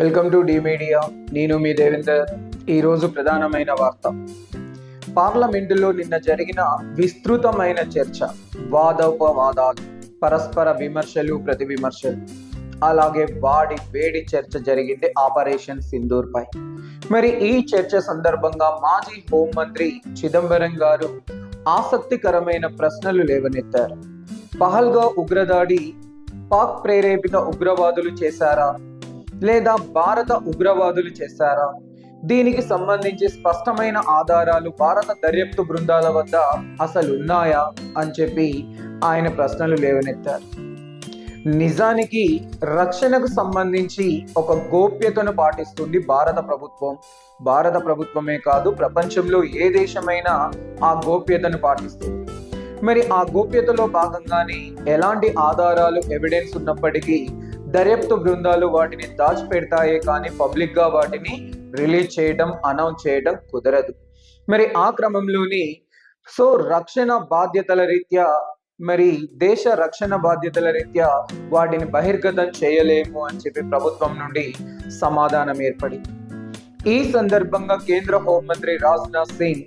Welcome to D media. నేను మీ దేవేందర్. ఈరోజు ప్రధానమైన వార్త. పార్లమెంటులో నిన్న జరిగిన విస్తృతమైన చర్చ వాదోపవాదాలు పరస్పర విమర్శలు ప్రతి విమర్శలు. అలాగే వాడి వేడి చర్చ జరిగింది ఆపరేషన్ సింధూర్ పై. మరి ఈ చర్చ సందర్భంగా మాజీ హోంమంత్రి చిదంబరం గారు ఆసక్తికరమైన ప్రశ్నలు లేవనెత్తారు. పహల్గా ఉగ్రదాడి పాక్ ప్రేరేపిత ఉగ్రవాదులు చేశారా? లేదా భారత ఉగ్రవాదులు చేశారా? దీనికి సంబంధించి స్పష్టమైన ఆధారాలు భారత దర్యాప్తు బృందాల వద్ద అసలు ఉన్నాయా? అని చెప్పి ఆయన ప్రశ్నలు లేవనెత్తారు. నిజానికి రక్షణకు సంబంధించి ఒక గోప్యతను పాటిస్తుంది భారత ప్రభుత్వం. భారత ప్రభుత్వమే కాదు ప్రపంచంలో ఏ దేశమైనా ఆ గోప్యతను పాటిస్తుంది. మరి ఆ గోప్యతలో భాగంగానే ఎలాంటి ఆధారాలు ఎవిడెన్స్ ఉన్నప్పటికీ దర్యాప్తు బృందాలు వాటిని దాచిపెడతాయే కానీ పబ్లిక్గా వాటిని రిలీజ్ చేయడం అనౌన్స్ చేయడం కుదరదు. మరి ఆ క్రమంలోని సో రక్షణ బాధ్యతల రీత్యా మరి దేశ రక్షణ బాధ్యతల రీత్యా వాటిని బహిర్గతం చేయలేము అని చెప్పి ప్రభుత్వం నుండి సమాధానం ఏర్పడింది. ఈ సందర్భంగా కేంద్ర హోంమంత్రి రాజ్నాథ్ సింగ్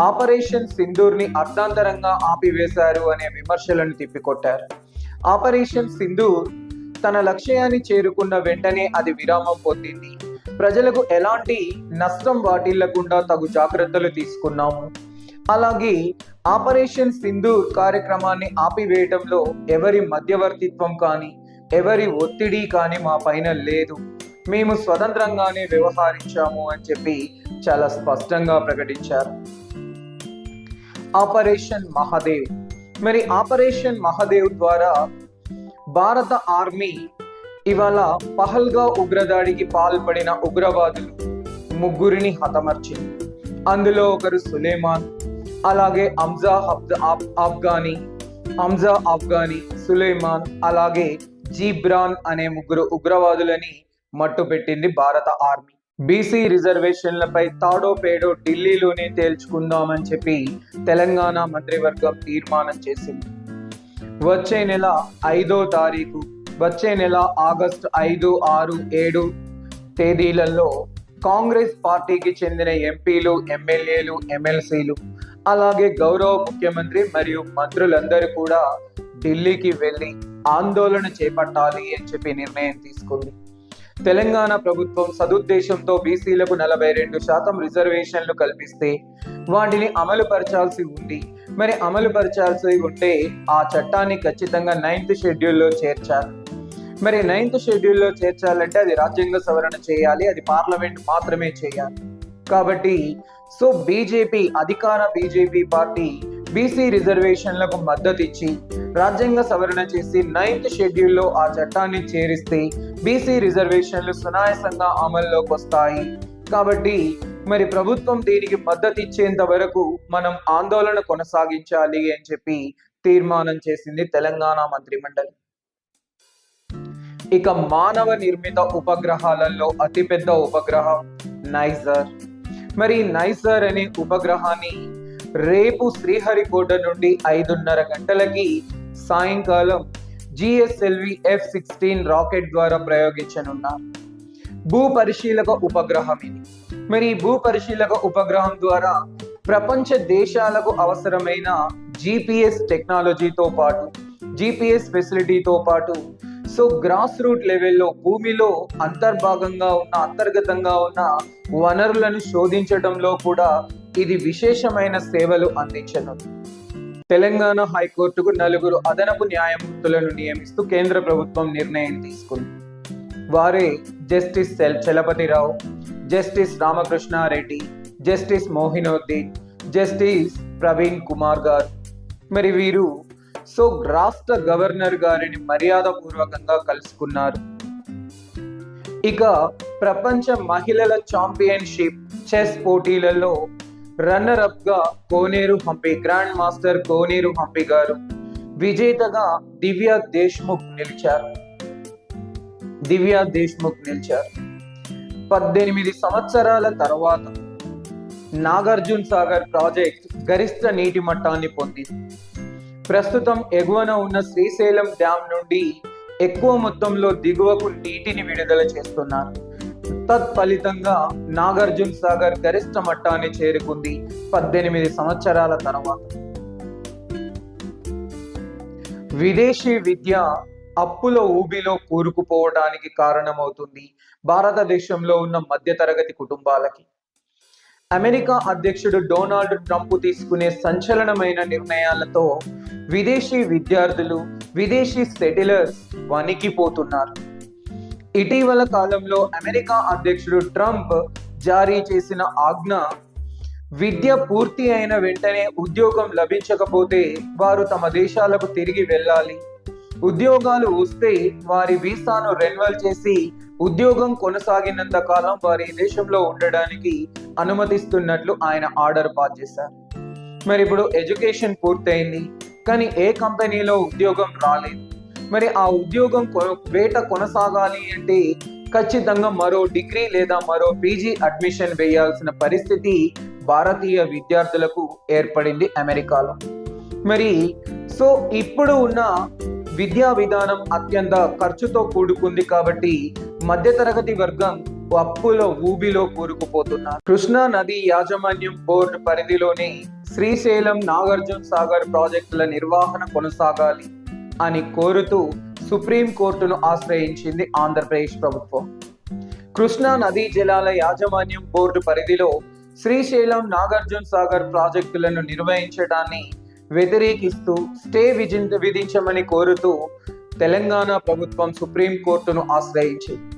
ఆపరేషన్ సింధూర్ని అర్ధాంతరంగా ఆపివేశారు అనే విమర్శలను తిప్పికొట్టారు. ఆపరేషన్ సింధూర్ తన లక్ష్యాన్ని చేరుకున్న వెంటనే అది విరామం పొందింది. ప్రజలకు ఎలాంటి నష్టం వాటిల్లకుండా తగు జాగ్రత్తలు తీసుకున్నాము. అలాగే ఆపరేషన్ సింధూర్ కార్యక్రమాన్ని ఆపివేయడంలో ఎవరి మధ్యవర్తిత్వం కానీ ఎవరి ఒత్తిడి కానీ మా పైన లేదు. మేము స్వతంత్రంగానే వ్యవహరించాము అని చెప్పి చాలా స్పష్టంగా ప్రకటించారు. ఆపరేషన్ మహాదేవ్. మరి ఆపరేషన్ మహాదేవ్ ద్వారా భారత ఆర్మీ ఇవాళ పహల్గా ఉగ్రదాడికి పాల్పడిన ఉగ్రవాదులు ముగ్గురిని హతమర్చింది. అందులో ఒకరు సులేమాన్ అలాగే అంజా ఆఫ్ఘానీ అంజా ఆఫ్ఘానీ సులేమాన్ అలాగే జీబ్రాన్ అనే ముగ్గురు ఉగ్రవాదులని మట్టుపెట్టింది భారత ఆర్మీ. బీసీ రిజర్వేషన్లపై తాడో పేడో ఢిల్లీలోనే తేల్చుకుందామని చెప్పి తెలంగాణ మంత్రివర్గం తీర్మానం చేసింది. వచ్చే నెల ఐదో తారీఖు వచ్చే నెల ఆగస్టు ఐదు ఆరు ఏడు తేదీలలో కాంగ్రెస్ పార్టీకి చెందిన ఎంపీలు ఎమ్మెల్యేలు ఎమ్మెల్సీలు అలాగే గౌరవ ముఖ్యమంత్రి మరియు మంత్రులందరూ కూడా ఢిల్లీకి వెళ్ళి ఆందోళన చేపట్టాలి అని చెప్పి నిర్ణయం తీసుకుంది. తెలంగాణ ప్రభుత్వం సదుద్దేశంతో బీసీలకు నలభై రెండు శాతం రిజర్వేషన్లు కల్పిస్తే వాటిని అమలు పరచాల్సి ఉంది. మరి అమలు పరచాల్సి ఉంటే ఆ చట్టాన్ని ఖచ్చితంగా నైన్త్ షెడ్యూల్లో చేర్చాలి. మరి నైన్త్ షెడ్యూల్లో చేర్చాలంటే అది రాజ్యాంగ సవరణ చేయాలి అది పార్లమెంట్ మాత్రమే చేయాలి. కాబట్టి సో బీజేపీ అధికార బీజేపీ పార్టీ బీసీ రిజర్వేషన్లకు మద్దతు ఇచ్చి రాజ్యాంగ సవరణ చేసి నైన్త్ షెడ్యూల్లో ఆ చట్టాన్ని చేరిస్తే బీసీ రిజర్వేషన్లు సునాయాసంగా అమల్లోకి వస్తాయి. కాబట్టి మరి ప్రభుత్వం దీనికి మద్దతు ఇచ్చేంత వరకు మనం ఆందోళన కొనసాగించాలి అని చెప్పి తీర్మానం చేసింది తెలంగాణ మంత్రిమండలి. ఇక మానవ నిర్మిత ఉపగ్రహాలలో అతిపెద్ద ఉపగ్రహం నైజర్. మరి నైజర్ అనే ఉపగ్రహాన్ని రేపు శ్రీహరికోట నుండి ఐదున్నర గంటలకి సాయంకాలం జిఎస్ఎల్వి ఎఫ్ సిక్స్టీన్ రాకెట్ ద్వారా ప్రయోగించనున్నారు భూ పరిశీలక ఉపగ్రహం ఇది. మరి భూ పరిశీలక ఉపగ్రహం ద్వారా ప్రపంచ దేశాలకు అవసరమైన జిపిఎస్ టెక్నాలజీతో పాటు జిపిఎస్ ఫెసిలిటీతో పాటు సో గ్రాస్ రూట్ లెవెల్లో భూమిలో అంతర్భాగంగా ఉన్న అంతర్గతంగా ఉన్న వనరులను శోధించడంలో కూడా ఇది విశేషమైన సేవలు అందించనుంది తెలంగాణ హైకోర్టుకు నలుగురు అదనపు న్యాయమూర్తులను నియమిస్తూ కేంద్ర ప్రభుత్వం నిర్ణయం తీసుకుంది. వారే justice cell Chalapathirao justice Ramakrishna Reddy justice Mohinuddin justice Praveen Kumar garu. మరి వీరు సో రాష్ట్ర గవర్నర్ గారిని మర్యాదపూర్వకంగా కలుసుకున్నారు. ఇక ప్రపంచ మహిళల ఛాంపియన్షిప్ చెస్ పోటీలలో రన్నర్ అప్గా కోనేరు హంపి గ్రాండ్ మాస్టర్ కోనేరు హంపి గారు విజేతగా దివ్య దేశ్ముఖ్ నిలిచారు. దివ్య దేశ్ముఖ్ నిలిచారు. పద్దెనిమిది సంవత్సరాల తర్వాత నాగార్జున సాగర్ ప్రాజెక్ట్ గరిష్ట నీటి మట్టాన్ని పొందింది. ప్రస్తుతం ఎగువన ఉన్న శ్రీశైలం డ్యాం నుండి ఎక్కువ మొత్తంలో దిగువకు నీటిని విడుదల చేస్తున్నారు. తత్ఫలితంగా నాగార్జున సాగర్ గరిష్ట మట్టాన్ని చేరుకుంది పద్దెనిమిది సంవత్సరాల తర్వాత. విదేశీ విద్య అప్పుల ఊబిలో కూరుకుపోవడానికి కారణమవుతుంది భారతదేశంలో ఉన్న మధ్యతరగతి కుటుంబాలకి. అమెరికా అధ్యక్షుడు డొనాల్డ్ ట్రంప్ తీసుకునే సంచలనమైన నిర్ణయాలతో విదేశీ విద్యార్థులు విదేశీ సెటిలర్స్ వణికిపోతున్నారు. ఇటీవల కాలంలో అమెరికా అధ్యక్షుడు ట్రంప్ జారీ చేసిన ఆజ్ఞ విద్య పూర్తి అయిన వెంటనే ఉద్యోగం లభించకపోతే వారు తమ దేశాలకు తిరిగి వెళ్ళాలి. ఉద్యోగాలు వస్తే వారి వీసాను రెన్యువల్ చేసి ఉద్యోగం కొనసాగినంత కాలం వారి దేశంలో ఉండడానికి అనుమతిస్తున్నట్లు ఆయన ఆర్డర్ పాస్ చేశారు. మరి ఇప్పుడు ఎడ్యుకేషన్ పూర్తయింది. కానీ ఏ కంపెనీలో ఉద్యోగం రాలేదు. మరి ఆ ఉద్యోగం కొ- వేట కొనసాగాలి అంటే ఖచ్చితంగా మరో డిగ్రీ లేదా మరో పీజీ అడ్మిషన్ వేయాల్సిన పరిస్థితి భారతీయ విద్యార్థులకు ఏర్పడింది అమెరికాలో. మరి సో ఇప్పుడు ఉన్న విద్యా విధానం అత్యంత ఖర్చుతో కూడుకుంది కాబట్టి మధ్యతరగతి వర్గం అప్పుల ఊబిలో కూరుకుపోతున్నారు. కృష్ణా నది యాజమాన్యం బోర్డు పరిధిలోని శ్రీశైలం నాగార్జున సాగర్ ప్రాజెక్టుల నిర్వహణ కొనసాగాలి అని కోరుతూ సుప్రీం కోర్టును ఆశ్రయించింది ఆంధ్రప్రదేశ్ ప్రభుత్వం. కృష్ణా నదీ జలాల యాజమాన్యం బోర్డు పరిధిలో శ్రీశైలం నాగార్జున సాగర్ ప్రాజెక్టులను నిర్వహించడాన్ని వ్యతిరేకిస్తూ స్టే విజి విధించమని కోరుతూ తెలంగాణ ప్రభుత్వం సుప్రీం కోర్టును ఆశ్రయించింది.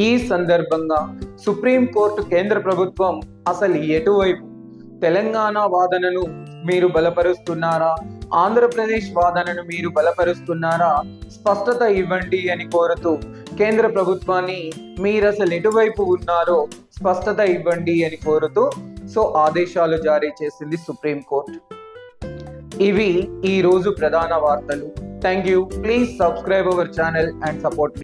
ఈ సందర్భంగా సుప్రీం కోర్టు కేంద్ర ప్రభుత్వం అసలు ఎటువైపు? తెలంగాణ వాదనను మీరు బలపరుస్తున్నారా? ఆంధ్రప్రదేశ్ వాదనను మీరు బలపరుస్తున్నారా? స్పష్టత ఇవ్వండి అని కోరుతూ కేంద్ర ప్రభుత్వాన్ని మీరు అసలు ఎటువైపు ఉన్నారో స్పష్టత ఇవ్వండి అని కోరుతూ సో ఆదేశాలు జారీ చేసింది సుప్రీంకోర్టు ఇవి ఈ రోజు ప్రధాన వార్తలు. Thank you please subscribe our channel and support